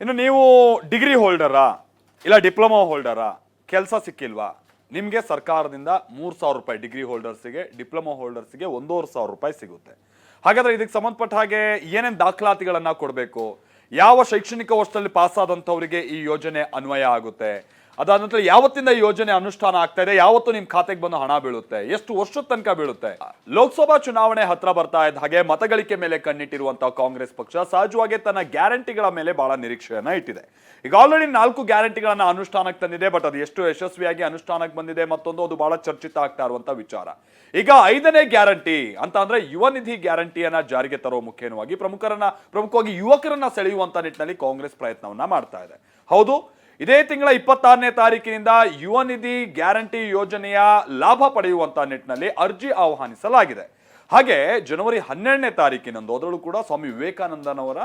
ಇನ್ನು ನೀವು ಡಿಗ್ರಿ ಹೋಲ್ಡರಾ? ಇಲ್ಲ ಡಿಪ್ಲೊಮಾ ಹೋಲ್ಡರಾ? ಕೆಲಸ ಸಿಕ್ಕಿಲ್ವಾ? ನಿಮಗೆ ಸರ್ಕಾರದಿಂದ ಮೂರು ಸಾವಿರ ರೂಪಾಯಿ ಡಿಗ್ರಿ ಹೋಲ್ಡರ್ಸಿಗೆ, ಡಿಪ್ಲೊಮಾ ಹೋಲ್ಡರ್ಸಿಗೆ ಒಂದೂವರೆ ಸಾವಿರ ರೂಪಾಯಿ ಸಿಗುತ್ತೆ. ಹಾಗಾದ್ರೆ ಇದಕ್ಕೆ ಸಂಬಂಧಪಟ್ಟ ಹಾಗೆ ಏನೇನು ದಾಖಲಾತಿಗಳನ್ನು ಕೊಡಬೇಕು? ಯಾವ ಶೈಕ್ಷಣಿಕ ವರ್ಷದಲ್ಲಿ ಪಾಸ್ ಆದಂಥವರಿಗೆ ಈ ಯೋಜನೆ ಅನ್ವಯ ಆಗುತ್ತೆ? ಅದಾದ ನಂತರ ಯಾವತ್ತಿಂದ ಯೋಜನೆ ಅನುಷ್ಠಾನ ಆಗ್ತಾ ಇದೆ? ಯಾವತ್ತು ನಿಮ್ ಖಾತೆಗೆ ಬಂದು ಹಣ ಬೀಳುತ್ತೆ? ಎಷ್ಟು ವರ್ಷದ ತನಕ ಬೀಳುತ್ತೆ? ಲೋಕಸಭಾ ಚುನಾವಣೆ ಹತ್ರ ಬರ್ತಾ ಇದ್ದ ಹಾಗೆ ಮತಗಳಿಕೆ ಮೇಲೆ ಕಣ್ಣಿಟ್ಟಿರುವಂತಹ ಕಾಂಗ್ರೆಸ್ ಪಕ್ಷ ಸಹಜವಾಗಿ ತನ್ನ ಗ್ಯಾರಂಟಿಗಳ ಮೇಲೆ ಬಹಳ ನಿರೀಕ್ಷೆಯನ್ನ ಇಟ್ಟಿದೆ. ಈಗ ಆಲ್ರೆಡಿ ನಾಲ್ಕು ಗ್ಯಾರಂಟಿಗಳನ್ನ ಅನುಷ್ಠಾನಕ್ಕೆ ತಂದಿದೆ ಬಟ್ ಅದು ಎಷ್ಟು ಯಶಸ್ವಿಯಾಗಿ ಅನುಷ್ಠಾನಕ್ಕೆ ಬಂದಿದೆ ಮತ್ತೊಂದು, ಅದು ಬಹಳ ಚರ್ಚಿತ ಆಗ್ತಾ ಇರುವಂತಹ ವಿಚಾರ. ಈಗ ಐದನೇ ಗ್ಯಾರಂಟಿ ಅಂತ ಅಂದ್ರೆ ಯುವ ನಿಧಿ ಗ್ಯಾರಂಟಿಯನ್ನ ಜಾರಿಗೆ ತರೋ ಮುಖ್ಯವಾಗಿ ಪ್ರಮುಖರನ್ನ, ಪ್ರಮುಖವಾಗಿ ಯುವಕರನ್ನ ಸೆಳೆಯುವಂತ ನಿಟ್ಟಿನಲ್ಲಿ ಕಾಂಗ್ರೆಸ್ ಪ್ರಯತ್ನವನ್ನ ಮಾಡ್ತಾ ಇದೆ. ಹೌದು ಇದೇ ತಿಂಗಳ ಇಪ್ಪತ್ತಾರನೇ ತಾರೀಕಿನಿಂದ ಯುವ ನಿಧಿ ಗ್ಯಾರಂಟಿ ಯೋಜನೆಯ ಲಾಭ ಪಡೆಯುವಂತಹ ನಿಟ್ಟಿನಲ್ಲಿ ಅರ್ಜಿ ಆಹ್ವಾನಿಸಲಾಗಿದೆ. ಹಾಗೆ ಜನವರಿ ಹನ್ನೆರಡನೇ ತಾರೀಕಿನಂದು ಅದರಲ್ಲೂ ಕೂಡ ಸ್ವಾಮಿ ವಿವೇಕಾನಂದನವರ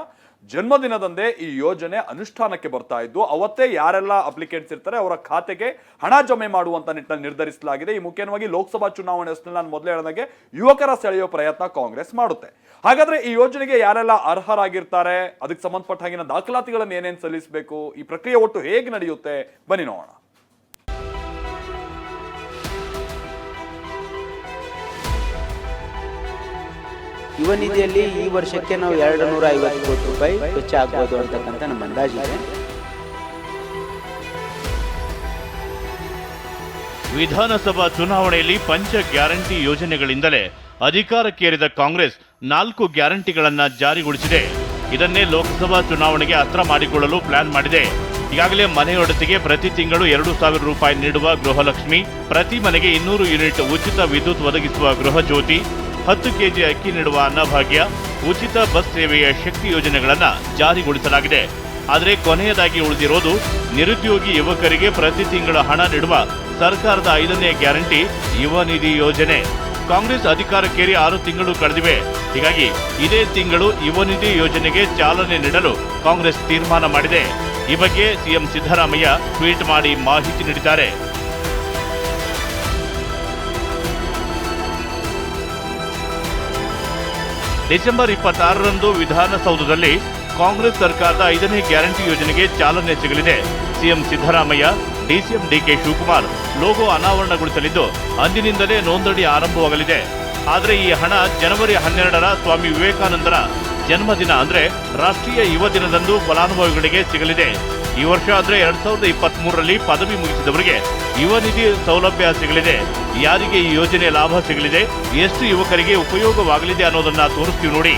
ಜನ್ಮದಿನದಂದೇ ಈ ಯೋಜನೆ ಅನುಷ್ಠಾನಕ್ಕೆ ಬರ್ತಾ ಇದ್ದು, ಅವತ್ತೇ ಯಾರೆಲ್ಲ ಅಪ್ಲಿಕೆಂಟ್ಸ್ ಇರ್ತಾರೆ ಅವರ ಖಾತೆಗೆ ಹಣ ಜಮೆ ಮಾಡುವಂತ ನಿಟ್ಟಿನಲ್ಲಿ ನಿರ್ಧರಿಸಲಾಗಿದೆ. ಈ ಮುಖ್ಯವಾಗಿ ಲೋಕಸಭಾ ಚುನಾವಣೆ ನಾನು ಮೊದಲೇ ಹೇಳಿದಾಗೆ ಯುವಕರ ಸೆಳೆಯುವ ಪ್ರಯತ್ನ ಕಾಂಗ್ರೆಸ್ ಮಾಡುತ್ತೆ. ಹಾಗಾದ್ರೆ ಈ ಯೋಜನೆಗೆ ಯಾರೆಲ್ಲ ಅರ್ಹರಾಗಿರ್ತಾರೆ? ಅದಕ್ಕೆ ಸಂಬಂಧಪಟ್ಟ ಹಾಗಿನ ದಾಖಲಾತಿಗಳನ್ನು ಏನೇನು ಸಲ್ಲಿಸಬೇಕು? ಈ ಪ್ರಕ್ರಿಯೆ ಒಟ್ಟು ಹೇಗೆ ನಡೆಯುತ್ತೆ? ಬನ್ನಿ ನೋಡೋಣ. ಯುವ ನಿಧಿಯಲ್ಲಿ ಈ ವರ್ಷಕ್ಕೆ ನಾವು ಎರಡು ನೂರ ಐವತ್ತು ಕೋಟಿ ರೂಪಾಯಿ ವೆಚ್ಚಾಗ್ಬೋದು ಅಂತಕ್ಕಂಥ ನಮ್ಮ ಅಂದಾಜಿದೆ ವಿಧಾನಸಭಾ ಚುನಾವಣೆಯಲ್ಲಿ ಪಂಚ ಗ್ಯಾರಂಟಿ ಯೋಜನೆಗಳಿಂದಲೇ ಅಧಿಕಾರಕ್ಕೇರಿದ ಕಾಂಗ್ರೆಸ್ ನಾಲ್ಕು ಗ್ಯಾರಂಟಿಗಳನ್ನ ಜಾರಿಗೊಳಿಸಿದೆ. ಇದನ್ನೇ ಲೋಕಸಭಾ ಚುನಾವಣೆಗೆ ಅಸ್ತ್ರ ಮಾಡಿಕೊಳ್ಳಲು ಪ್ಲಾನ್ ಮಾಡಿದೆ. ಈಗಾಗಲೇ ಮನೆಯೊಡತಿಗೆ ಪ್ರತಿ ತಿಂಗಳು ಎರಡು ಸಾವಿರ ರೂಪಾಯಿ ನೀಡುವ ಗೃಹಲಕ್ಷ್ಮಿ, ಪ್ರತಿ ಮನೆಗೆ ಇನ್ನೂರು ಯೂನಿಟ್ ಉಚಿತ ವಿದ್ಯುತ್ ಒದಗಿಸುವ ಗೃಹ ಜ್ಯೋತಿ ಹತ್ತು ಕೆಜಿ ಅಕ್ಕಿ ನೀಡುವ ಅನ್ನಭಾಗ್ಯ ಉಚಿತ ಬಸ್ ಸೇವೆಯ ಶಕ್ತಿ ಯೋಜನೆಗಳನ್ನು ಜಾರಿಗೊಳಿಸಲಾಗಿದೆ. ಆದರೆ ಕೊನೆಯದಾಗಿ ಉಳಿದಿರೋದು, ನಿರುದ್ಯೋಗಿ ಯುವಕರಿಗೆ ಪ್ರತಿ ತಿಂಗಳ ಹಣ ನೀಡುವ ಸರ್ಕಾರದ ಐದನೇ ಗ್ಯಾರಂಟಿ ಯುವ ನಿಧಿ ಯೋಜನೆ. ಕಾಂಗ್ರೆಸ್ ಅಧಿಕಾರಕ್ಕೇರಿ ಆರು ತಿಂಗಳು ಕಳೆದಿವೆ. ಹೀಗಾಗಿ ಇದೇ ತಿಂಗಳು ಯುವ ನಿಧಿ ಯೋಜನೆಗೆ ಚಾಲನೆ ನೀಡಲು ಕಾಂಗ್ರೆಸ್ ತೀರ್ಮಾನ ಮಾಡಿದೆ. ಈ ಬಗ್ಗೆ ಸಿಎಂ ಸಿದ್ದರಾಮಯ್ಯ ಟ್ವೀಟ್ ಮಾಡಿ ಮಾಹಿತಿ ನೀಡಿದ್ದಾರೆ. ಡಿಸೆಂಬರ್ ಇಪ್ಪತ್ತಾರರಂದು ವಿಧಾನಸೌಧದಲ್ಲಿ ಕಾಂಗ್ರೆಸ್ ಸರ್ಕಾರದ ಐದನೇ ಗ್ಯಾರಂಟಿ ಯೋಜನೆಗೆ ಚಾಲನೆ ಸಿಗಲಿದೆ. CM Siddaramaiah, DCM DK Shivakumar logo ಅನಾವರಣಗೊಳಿಸಲಿದ್ದು, ಅಂದಿನಿಂದಲೇ ನೋಂದಣಿ ಆರಂಭವಾಗಲಿದೆ. ಆದರೆ ಈ ಹಣ ಜನವರಿ ಹನ್ನೆರಡರ ಸ್ವಾಮಿ ವಿವೇಕಾನಂದರ ಜನ್ಮದಿನ ಅಂದ್ರೆ ರಾಷ್ಟ್ರೀಯ ಯುವ ದಿನದಂದು ಫಲಾನುಭವಿಗಳಿಗೆ ಸಿಗಲಿದೆ. ಈ ವರ್ಷ ಆದರೆ ಎರಡ್ ಸಾವಿರದ ಇಪ್ಪತ್ತ್ ಮೂರರಲ್ಲಿ ಪದವಿ ಮುಗಿಸಿದವರಿಗೆ ಯುವ ನಿಧಿ ಸೌಲಭ್ಯ ಸಿಗಲಿದೆ. ಯಾರಿಗೆ ಈ ಯೋಜನೆ ಲಾಭ ಸಿಗಲಿದೆ? ಎಷ್ಟು ಯುವಕರಿಗೆ ಉಪಯೋಗವಾಗಲಿದೆ ಅನ್ನೋದನ್ನ ತೋರಿಸ್ತೀವಿ ನೋಡಿ.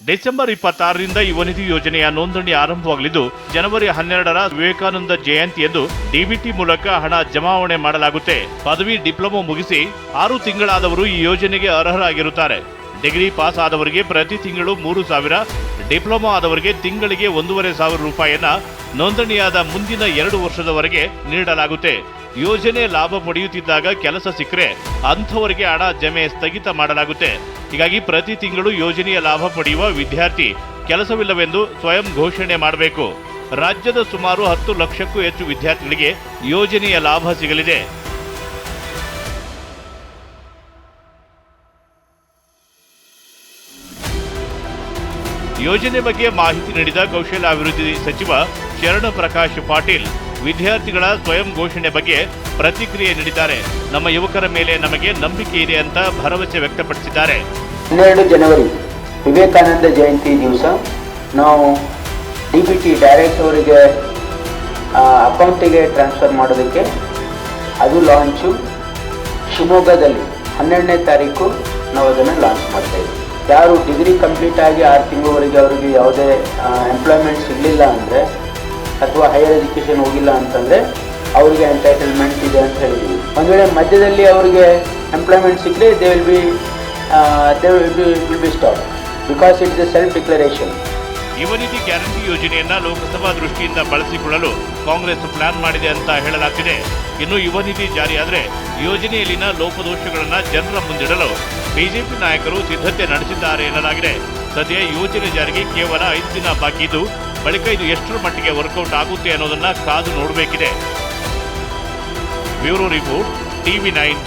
ಡಿಸೆಂಬರ್ ಇಪ್ಪತ್ತಾರರಿಂದ ಯುವನಿಧಿ ಯೋಜನೆಯ ನೋಂದಣಿ ಆರಂಭವಾಗಲಿದ್ದು, ಜನವರಿ ಹನ್ನೆರಡರ ವಿವೇಕಾನಂದ ಜಯಂತಿಯಂದು ಡಿಬಿಟಿ ಮೂಲಕ ಹಣ ಜಮಾವಣೆ ಮಾಡಲಾಗುತ್ತೆ. ಪದವಿ ಡಿಪ್ಲೊಮಾ ಮುಗಿಸಿ ಆರು ತಿಂಗಳಾದವರು ಈ ಯೋಜನೆಗೆ ಅರ್ಹರಾಗಿರುತ್ತಾರೆ. ಡಿಗ್ರಿ ಪಾಸ್ ಆದವರಿಗೆ ಪ್ರತಿ ತಿಂಗಳು ಮೂರು ಸಾವಿರ, ಡಿಪ್ಲೊಮಾ ಆದವರಿಗೆ ತಿಂಗಳಿಗೆ ಒಂದೂವರೆ ಸಾವಿರ ರೂಪಾಯಿಯನ್ನ ನೋಂದಣಿಯಾದ ಮುಂದಿನ ಎರಡು ವರ್ಷದವರೆಗೆ ನೀಡಲಾಗುತ್ತೆ. ಯೋಜನೆ ಲಾಭ ಪಡೆಯುತ್ತಿದ್ದಾಗ ಕೆಲಸ ಸಿಕ್ಕರೆ ಅಂಥವರಿಗೆ ಹಣ ಜಮೆ ಸ್ಥಗಿತ ಮಾಡಲಾಗುತ್ತೆ. ಹೀಗಾಗಿ ಪ್ರತಿ ತಿಂಗಳು ಯೋಜನೆಯ ಲಾಭ ಪಡೆಯುವ ವಿದ್ಯಾರ್ಥಿ ಕೆಲಸವಿಲ್ಲವೆಂದು ಸ್ವಯಂ ಘೋಷಣೆ ಮಾಡಬೇಕು. ರಾಜ್ಯದ ಸುಮಾರು ಹತ್ತು ಲಕ್ಷಕ್ಕೂ ಹೆಚ್ಚು ವಿದ್ಯಾರ್ಥಿಗಳಿಗೆ ಯೋಜನೆಯ ಲಾಭ ಸಿಗಲಿದೆ. ಯೋಜನೆ ಬಗ್ಗೆ ಮಾಹಿತಿ ನೀಡಿದ ಕೌಶಲ್ಯಾಭಿವೃದ್ಧಿ ಸಚಿವ ಶರಣ ಪ್ರಕಾಶ್ ಪಾಟೀಲ್, ವಿದ್ಯಾರ್ಥಿಗಳ ಸ್ವಯಂ ಘೋಷಣೆ ಬಗ್ಗೆ ಪ್ರತಿಕ್ರಿಯೆ ನೀಡಿದ್ದಾರೆ. ನಮ್ಮ ಯುವಕರ ಮೇಲೆ ನಮಗೆ ನಂಬಿಕೆ ಇದೆ ಅಂತ ಭರವಸೆ ವ್ಯಕ್ತಪಡಿಸಿದ್ದಾರೆ. ಹನ್ನೆರಡು ಜನವರಿ, ವಿವೇಕಾನಂದ ಜಯಂತಿ ದಿವಸ ನಾವು ಡಿ ಬಿ ಟಿ ಡೈರೆಕ್ಟ್ ಅವರಿಗೆ ಅಕೌಂಟಿಗೆ ಟ್ರಾನ್ಸ್ಫರ್ ಮಾಡೋದಕ್ಕೆ ಅದು ಲಾಂಚು ಶಿವಮೊಗ್ಗದಲ್ಲಿ ಹನ್ನೆರಡನೇ ತಾರೀಕು ನಾವು ಅದನ್ನು ಲಾಂಚ್ ಮಾಡ್ತಾ ಇದ್ದೀವಿ. ಯಾರು ಡಿಗ್ರಿ ಕಂಪ್ಲೀಟ್ ಆಗಿ ಆರು ತಿಂಗಳವರೆಗೆ ಅವರಿಗೆ ಯಾವುದೇ ಎಂಪ್ಲಾಯ್ಮೆಂಟ್ ಸಿಗಲಿಲ್ಲ ಅಂದರೆ ಅಥವಾ ಹೈಯರ್ ಎಜುಕೇಷನ್ ಹೋಗಿಲ್ಲ ಅಂತಂದರೆ ಅವರಿಗೆ ಎಂಟೈಟಲ್ಮೆಂಟ್ ಇದೆ ಅಂತ ಹೇಳಿದ್ವಿ. ಒಂದು ವೇಳೆ ಮಧ್ಯದಲ್ಲಿ ಅವರಿಗೆ ಎಂಪ್ಲಾಯ್ಮೆಂಟ್ ಸಿಕ್ಕರೆ they will be they will be will be stop because it's a self declaration Yuva Nidhi guarantee ಯೋಜನೆಯನ್ನು ಲೋಕಸಭಾ ದೃಷ್ಟಿಯಿಂದ ಬಳಸಿಕೊಳ್ಳಲು ಕಾಂಗ್ರೆಸ್ ಪ್ಲಾನ್ ಮಾಡಿದೆ ಅಂತ ಹೇಳಲಾಗ್ತಿದೆ. ಇನ್ನು ಯುವ ನಿಧಿ ಜಾರಿಯಾದರೆ ಯೋಜನೆಯಲ್ಲಿನ ಲೋಪದೋಷಗಳನ್ನು ಜನರ ಮುಂದಿಡಲು ಬಿಜೆಪಿ ನಾಯಕರು ಸಿದ್ಧತೆ ನಡೆಸಿದ್ದಾರೆ ಎನ್ನಲಾಗಿದೆ. ಸದ್ಯ ಯೋಜನೆ ಜಾರಿಗೆ ಕೇವಲ ಐದು ದಿನ ಬಾಕಿ ಇದ್ದು, ಬಳಿಕ ಇದು ಎಷ್ಟರ ಮಟ್ಟಿಗೆ ವರ್ಕೌಟ್ ಆಗುತ್ತೆ ಅನ್ನೋದನ್ನ ಕಾದು ನೋಡಬೇಕಿದೆ. Bureau report, TV nine.